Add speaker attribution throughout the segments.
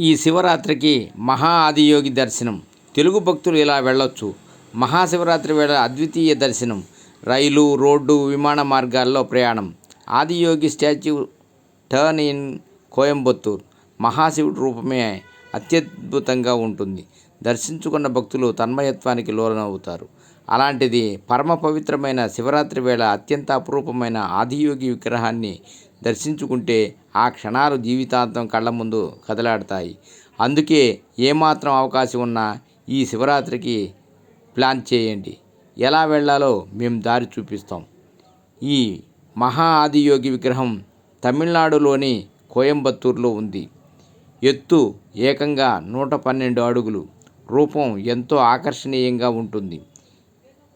Speaker 1: ఈ శివరాత్రికి మహా ఆదియోగి దర్శనం. తెలుగు భక్తులు ఇలా వెళ్ళొచ్చు. మహాశివరాత్రి వేళ అద్వితీయ దర్శనం. రైలు రోడ్డు విమాన మార్గాల్లో ప్రయాణం. Adiyogi statue turn in Coimbatore. మహాశివుడి రూపమే అత్యద్భుతంగా ఉంటుంది. దర్శించుకున్న భక్తులు తన్మయత్వానికి లోనవుతారు. అలాంటిది పరమ పవిత్రమైన శివరాత్రి వేళ అత్యంత అపురూపమైన ఆదియోగి విగ్రహాన్ని దర్శించుకుంటే ఆ క్షణాలు జీవితాంతం కళ్ళ ముందు కదలాడతాయి. అందుకే ఏమాత్రం అవకాశం ఉన్నా ఈ శివరాత్రికి ప్లాన్ చేయండి. ఎలా వెళ్ళాలో మేము దారి చూపిస్తాం. ఈ మహా ఆదియోగి విగ్రహం తమిళనాడులోని కోయంబత్తూరులో ఉంది. ఎత్తు ఏకంగా నూట పన్నెండు అడుగులు. రూపం ఎంతో ఆకర్షణీయంగా ఉంటుంది.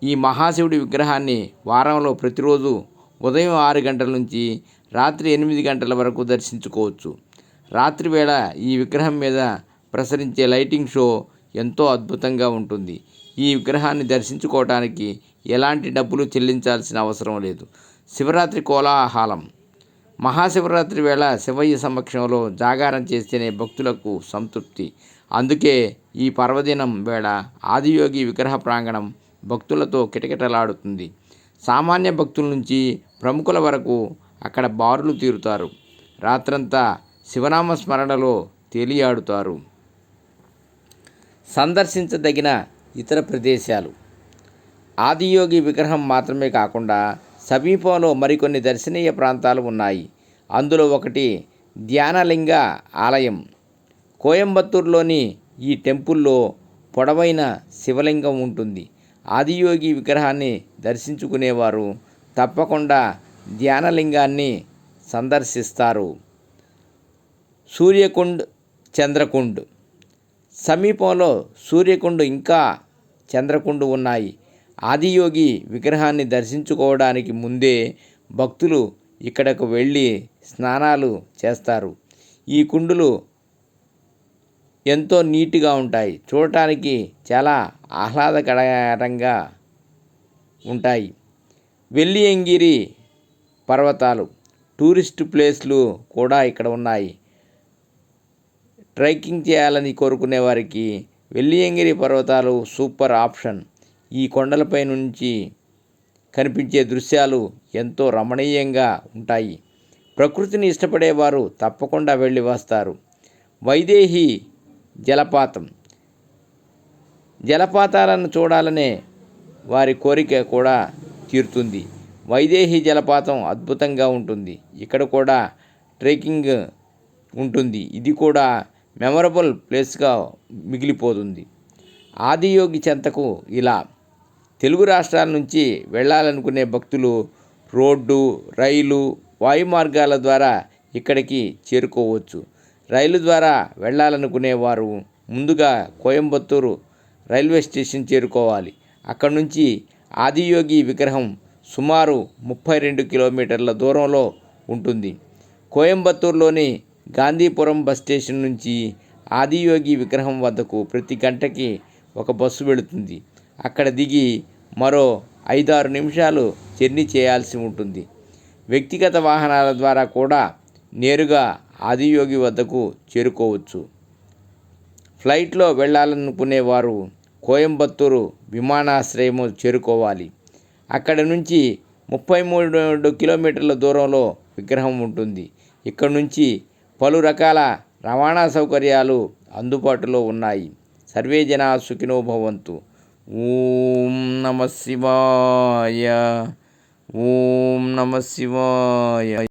Speaker 1: ఈ మహాశివుడి విగ్రహాన్ని వారంలో ప్రతిరోజు ఉదయం ఆరు గంటల నుంచి రాత్రి ఎనిమిది గంటల వరకు దర్శించుకోవచ్చు. రాత్రి వేళ ఈ విగ్రహం మీద ప్రసరించే లైటింగ్ షో ఎంతో అద్భుతంగా ఉంటుంది. ఈ విగ్రహాన్ని దర్శించుకోవడానికి ఎలాంటి డబ్బులు చెల్లించాల్సిన అవసరం లేదు. శివరాత్రి కోలాహలం. మహాశివరాత్రి వేళ శివయ్య సమక్షంలో జాగారం చేస్తేనే భక్తులకు సంతృప్తి. అందుకే ఈ పర్వదినం వేళ ఆదియోగి విగ్రహ ప్రాంగణం భక్తులతో కిటకిటలాడుతుంది. సామాన్య భక్తుల నుంచి ప్రముఖుల వరకు అక్కడ బారులు తీరుతారు. రాత్రంతా శివనామ స్మరణలో తేలియాడుతారు. సందర్శించదగిన ఇతర ప్రదేశాలు. ఆదియోగి విగ్రహం మాత్రమే కాకుండా సమీపంలో మరికొన్ని దర్శనీయ ప్రాంతాలు ఉన్నాయి. అందులో ఒకటి ధ్యానలింగ ఆలయం. కోయంబత్తూరులోని ఈ టెంపుల్లో పొడవైన శివలింగం ఉంటుంది. ఆదియోగి విగ్రహాన్ని దర్శించుకునేవారు తప్పకుండా ధ్యానలింగాన్ని సందర్శిస్తారు. సూర్యకుండ్ చంద్రకుండ్. సమీపంలో సూర్యకుండ్ ఇంకా చంద్రకుండ్ ఉన్నాయి. ఆదియోగి విగ్రహాన్ని దర్శించుకోవడానికి ముందే భక్తులు ఇక్కడకు వెళ్ళి స్నానాలు చేస్తారు. ఈ కుండులు ఎంతో నీట్గా ఉంటాయి. చూడటానికి చాలా ఆహ్లాదకరంగా ఉంటాయి. వెల్లియంగిరి పర్వతాలు టూరిస్ట్ ప్లేస్లు కూడా ఇక్కడ ఉన్నాయి. ట్రెక్కింగ్ చేయాలని కోరుకునే వారికి వెల్లియంగిరి పర్వతాలు సూపర్ ఆప్షన్. ఈ కొండలపై నుంచి కనిపించే దృశ్యాలు ఎంతో రమణీయంగా ఉంటాయి. ప్రకృతిని ఇష్టపడేవారు తప్పకుండా వెళ్ళి వస్తారు. వైదేహి జలపాతం. జలపాతాలను చూడాలనే వారి కోరిక కూడా తీరుతుంది. వైదేహి జలపాతం అద్భుతంగా ఉంటుంది. ఇక్కడ కూడా ట్రెక్కింగ్ ఉంటుంది. ఇది కూడా మెమరబుల్ ప్లేస్గా మిగిలిపోతుంది. ఆదియోగి చెంతకు ఇలా తెలుగు రాష్ట్రాల నుంచి వెళ్ళాలనుకునే భక్తులు రోడ్డు రైలు వాయు మార్గాల ద్వారా ఇక్కడికి చేరుకోవచ్చు. రైలు ద్వారా వెళ్ళాలనుకునే వారు ముందుగా కోయంబత్తూరు రైల్వే స్టేషన్ చేరుకోవాలి. అక్కడ నుంచి ఆదియోగి విగ్రహం సుమారు ముప్పై రెండు కిలోమీటర్ల దూరంలో ఉంటుంది. కోయంబత్తూరులోని గాంధీపురం బస్ స్టేషన్ నుంచి ఆదియోగి విగ్రహం వద్దకు ప్రతి గంటకి ఒక బస్సు వెళుతుంది. అక్కడ దిగి మరో ఐదారు నిమిషాలు జర్నీ చేయాల్సి ఉంటుంది. వ్యక్తిగత వాహనాల ద్వారా కూడా నేరుగా ఆదియోగి వద్దకు చేరుకోవచ్చు. ఫ్లైట్లో వెళ్ళాలనుకునేవారు కోయంబత్తూరు విమానాశ్రయము చేరుకోవాలి. అక్కడ నుంచి ముప్పై మూడు కిలోమీటర్ల దూరంలో విగ్రహం ఉంటుంది. ఇక్కడ నుంచి పలు రకాల రవాణా సౌకర్యాలు అందుబాటులో ఉన్నాయి. సర్వే జనా సుఖినో భవంతు. ఓం నమ శివాయ. ఓం నమ శివాయ.